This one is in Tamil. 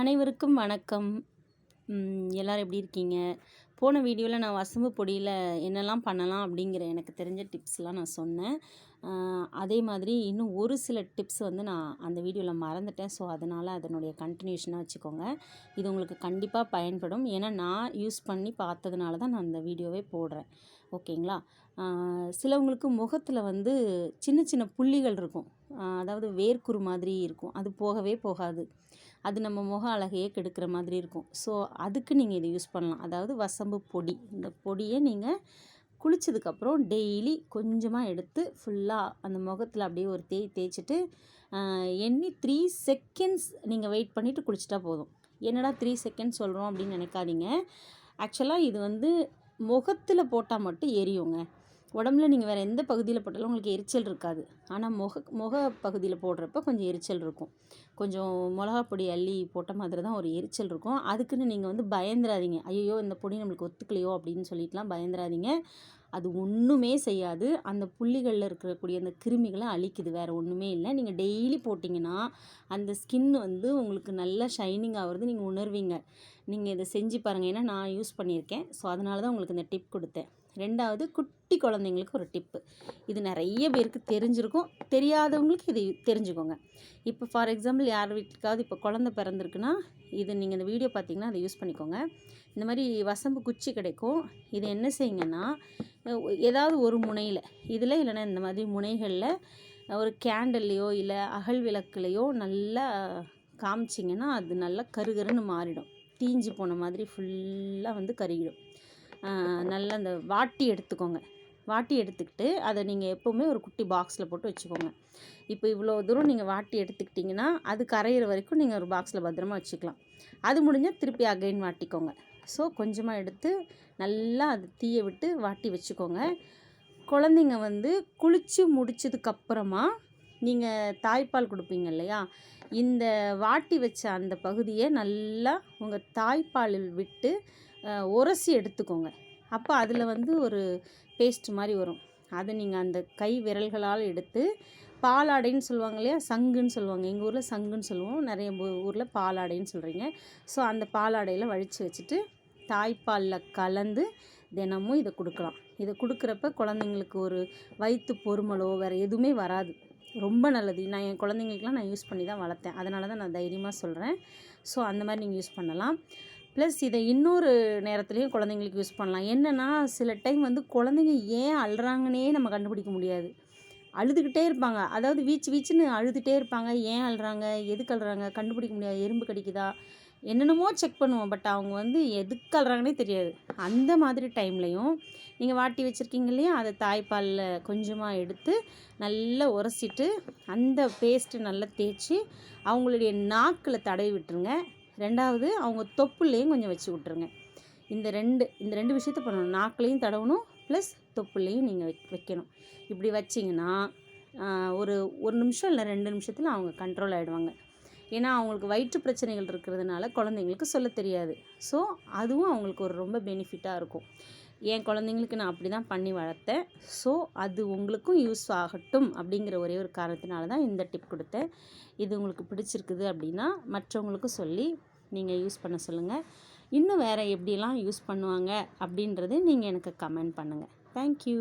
அனைவருக்கும் வணக்கம். எல்லோரும் எப்படி இருக்கீங்க? போன வீடியோவில் நான் வசம்பு பொடியில் என்னெல்லாம் பண்ணலாம் அப்படிங்கிற எனக்கு தெரிஞ்ச டிப்ஸ்லாம் நான் சொன்னேன். அதே மாதிரி இன்னும் ஒரு சில டிப்ஸ் வந்து நான் அந்த வீடியோவில் மறந்துட்டேன். ஸோ அதனால் அதனுடைய கண்டினியூஷனாக வச்சுக்கோங்க. இது உங்களுக்கு கண்டிப்பாக பயன்படும். ஏன்னா நான் யூஸ் பண்ணி பார்த்ததுனால தான் நான் அந்த வீடியோவே போடுறேன். ஓகேங்களா? சிலவங்களுக்கு முகத்தில் வந்து சின்ன சின்ன புள்ளிகள் இருக்கும். அதாவது வேர்க்குரு மாதிரி இருக்கும். அது போகவே போகாது. அது நம்ம முக அழகையே கெடுக்கிற மாதிரி இருக்கும். ஸோ அதுக்கு நீங்கள் இதை யூஸ் பண்ணலாம். அதாவது வசம்பு பொடி. இந்த பொடியை நீங்கள் குளித்ததுக்கப்புறம் டெய்லி கொஞ்சமாக எடுத்து ஃபுல்லாக அந்த முகத்தில் அப்படியே ஒரு தேய் தேய்ச்சிட்டு எண்ணி த்ரீ செகண்ட்ஸ் நீங்கள் வெயிட் பண்ணிவிட்டு குளிச்சிட்டா போதும். என்னடா த்ரீ செகண்ட்ஸ் சொல்கிறோம் அப்படின்னு நினைக்காதீங்க. ஆக்சுவலாக இது வந்து முகத்தில் போட்டால் மட்டும் எரியுங்க. உடம்புல நீங்கள் வேறு எந்த பகுதியில் போட்டாலும் உங்களுக்கு எரிச்சல் இருக்காது. ஆனால் முக முக பகுதியில் போடுறப்ப கொஞ்சம் எரிச்சல் இருக்கும். கொஞ்சம் மிளகா பொடி அள்ளி போட்ட மாதிரி தான் ஒரு எரிச்சல் இருக்கும். அதுக்குன்னு நீங்கள் வந்து பயந்துராதீங்க ஐயோ இந்த பொடி நம்மளுக்கு ஒத்துக்கலையோ அப்படின்னு சொல்லிட்டுலாம் பயந்துராதீங்க அது ஒன்றுமே செய்யாது. அந்த புள்ளிகளில் இருக்கக்கூடிய அந்த கிருமிகளை அழிக்குது. வேறு ஒன்றுமே இல்லை. நீங்கள் டெய்லி போட்டிங்கன்னா அந்த ஸ்கின் வந்து உங்களுக்கு நல்லா ஷைனிங் ஆகிறது நீங்கள் உணர்வீங்க. நீங்கள் இதை செஞ்சு பாருங்கள் ஏன்னா நான் யூஸ் பண்ணியிருக்கேன். ஸோ அதனால தான் உங்களுக்கு இந்த டிப் கொடுத்தேன். ரெண்டாவது குட்டி குழந்தைங்களுக்கு ஒரு டிப்பு இது நிறைய பேருக்கு தெரிஞ்சிருக்கும். தெரியாதவங்களுக்கு இது தெரிஞ்சுக்கோங்க. இப்போ ஃபார் எக்ஸாம்பிள் யார் வீட்டுக்காவது இப்போ குழந்த பிறந்திருக்குன்னா இது நீங்கள் இந்த வீடியோ பார்த்தீங்கன்னா அதை யூஸ் பண்ணிக்கோங்க. இந்த மாதிரி வசம்பு குச்சி கிடைக்கும். இது என்ன செய்யுங்கன்னா ஏதாவது ஒரு முனையில் இதில் இல்லைன்னா இந்த மாதிரி முனைகளில் ஒரு கேண்டல்லையோ இல்லை அகல் விளக்குலையோ நல்லா காமிச்சிங்கன்னா அது நல்லா கருகருன்னு மாறிடும். தீஞ்சு போன மாதிரி ஃபுல்லாக வந்து கருகிடும். நல்லா அந்த வாட்டி எடுத்துக்கோங்க. வாட்டி எடுத்துக்கிட்டு அதை நீங்கள் எப்போவுமே ஒரு குட்டி பாக்ஸில் போட்டு வச்சுக்கோங்க. இப்போ இவ்வளோ தூரம் நீங்கள் வாட்டி எடுத்துக்கிட்டிங்கன்னா அது கரையிற வரைக்கும் நீங்கள் ஒரு பாக்ஸில் பத்திரமா வச்சுக்கலாம். அது முடிஞ்சால் திருப்பி அகைன் வாட்டிக்கோங்க. ஸோ கொஞ்சமாக எடுத்து நல்லா அது தீயை விட்டு வாட்டி வச்சுக்கோங்க. குழந்தைங்க வந்து குளித்து முடிச்சதுக்கப்புறமா நீங்கள் தாய்ப்பால் கொடுப்பீங்க இல்லையா? இந்த வாட்டி வச்ச அந்த பகுதியை நல்லா உங்கள் தாய்ப்பாலில் விட்டு உரசி எடுத்துக்கோங்க. அப்போ அதில் வந்து ஒரு பேஸ்ட் மாதிரி வரும். அதை நீங்கள் அந்த கை விரல்களால் எடுத்து பாலாடைன்னு சொல்லுவாங்க இல்லையா? சங்குன்னு சொல்லுவாங்க. எங்கள் ஊரில் சங்குன்னு சொல்லுவோம். நிறைய ஊரில் பாலாடைன்னு சொல்கிறீங்க ஸோ அந்த பாலாடையில் வழித்து வச்சுட்டு தாய்ப்பாலில் கலந்து தினமும் இதை கொடுக்கலாம். இதை கொடுக்குறப்ப குழந்தைங்களுக்கு ஒரு வயிற்று பொறுமலோ வேறு எதுவுமே வராது. ரொம்ப நல்லது. நான் என் குழந்தைங்களுக்குலாம் நான் யூஸ் பண்ணி தான் வளர்த்தேன். அதனால தான் நான் தைரியமாக சொல்கிறேன் ஸோ அந்த மாதிரி நீங்கள் யூஸ் பண்ணலாம். ப்ளஸ் இதை இன்னொரு நேரத்துலையும் குழந்தைங்களுக்கு யூஸ் பண்ணலாம். என்னென்னா சில டைம் வந்து குழந்தைங்க ஏன் அழுறாங்கன்னே நம்ம கண்டுபிடிக்க முடியாது. அழுதுகிட்டே இருப்பாங்க. அதாவது வீச்சு வீச்சுன்னு அழுதுகிட்டே இருப்பாங்க. ஏன் அழுறாங்க? எதுக்கு அழுறாங்க? கண்டுபிடிக்க முடியாது. எறும்பு கடிக்குதா? என்னென்னமோ செக் பண்ணுவோம். பட் அவங்க வந்து எதுக்கு அழுறாங்கன்னே தெரியாது. அந்த மாதிரி டைம்லையும் நீங்கள் வாட்டி வச்சுருக்கீங்க இல்லையா? அதை தாய்ப்பாலில் கொஞ்சமாக எடுத்து நல்லா உரசிட்டு அந்த பேஸ்ட்டு நல்லா தேய்ச்சி அவங்களுடைய நாக்கில் தடவி விட்டுருங்க. ரெண்டாவது அவங்க தொப்புலேயும் கொஞ்சம் வச்சு விட்ருங்க இந்த ரெண்டு இந்த ரெண்டு விஷயத்த பண்ணணும். நாக்குலேயும் தடவணும் ப்ளஸ் தொப்புலேயும் நீங்கள் வை வைக்கணும். இப்படி வச்சிங்கன்னா ஒரு ஒரு நிமிஷம் இல்லை ரெண்டு நிமிஷத்தில் அவங்க கண்ட்ரோல் ஆகிடுவாங்க ஏன்னா அவங்களுக்கு வயிற்று பிரச்சனைகள் இருக்கிறதுனால குழந்தைங்களுக்கு சொல்ல தெரியாது. ஸோ அதுவும் அவங்களுக்கு ஒரு ரொம்ப பெனிஃபிட்டாக இருக்கும். என் குழந்தைங்களுக்கு நான் அப்படி தான் பண்ணி வளர்த்தேன். ஸோ அது உங்களுக்கும் யூஸ் ஆகட்டும் அப்படிங்கிற ஒரே ஒரு காரணத்தினால தான் இந்த டிப் கொடுத்தேன். இது உங்களுக்கு பிடிச்சிருக்குது அப்படின்னா மற்றவங்களுக்கும் சொல்லி நீங்கள் யூஸ் பண்ண சொல்லுங்கள் இன்னும் வேறு எப்படிலாம் யூஸ் பண்ணுவாங்க அப்படின்றது நீங்கள் எனக்கு கமெண்ட் பண்ணுங்கள் தேங்க்யூ